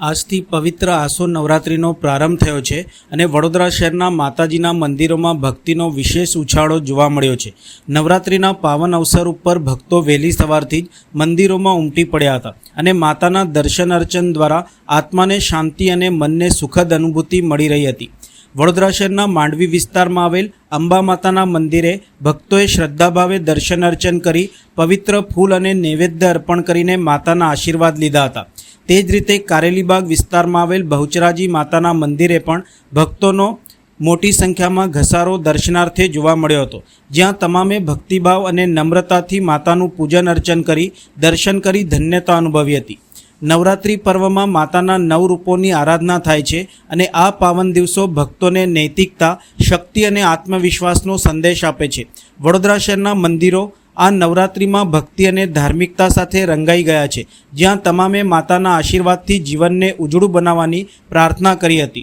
આજથી પવિત્ર આસો નવરાત્રિનો પ્રારંભ થયો છે અને વડોદરા શહેરના માતાજીના મંદિરોમાં ભક્તિનો વિશેષ ઉછાળો જોવા મળ્યો છે. નવરાત્રિના પાવન અવસર ઉપર ભક્તો વહેલી સવારથી જ મંદિરોમાં ઉમટી પડ્યા હતા અને માતાના દર્શન અર્ચન દ્વારા આત્માને શાંતિ અને મનને સુખદ અનુભૂતિ મળી રહી હતી. વડોદરા શહેરના માંડવી વિસ્તારમાં આવેલ અંબા માતાના મંદિરે ભક્તોએ શ્રદ્ધાભાવે દર્શન અર્ચન કરી પવિત્ર ફૂલ અને નૈવેદ્ય અર્પણ કરીને માતાના આશીર્વાદ લીધા હતા. તે જ રીતે કારેલીબાગ વિસ્તારમાં આવેલ બહુચરાજી માતાના મંદિરે પણ ભક્તોનો મોટી સંખ્યામાં ઘસારો દર્શનાર્થે જોવા મળ્યો હતો, જ્યાં તમામે ભક્તિભાવ અને નમ્રતાથી માતાનું પૂજન અર્ચન કરી, દર્શન કરી ધન્યતા અનુભવી હતી. નવરાત્રિ પર્વમાં માતાના નવ રૂપોની આરાધના થાય છે અને આ પાવન દિવસો ભક્તોને નૈતિકતા, શક્તિ અને આત્મવિશ્વાસનો સંદેશ આપે છે. વડોદરા શહેરના મંદિરો આ નવરાત્રિમાં ભક્તિ અને ધાર્મિકતા સાથે રંગાઈ ગયા છે. જ્યાં તમામે માતાના આશીર્વાદથી જીવનને ઉજળું બનાવવાની પ્રાર્થના કરી હતી.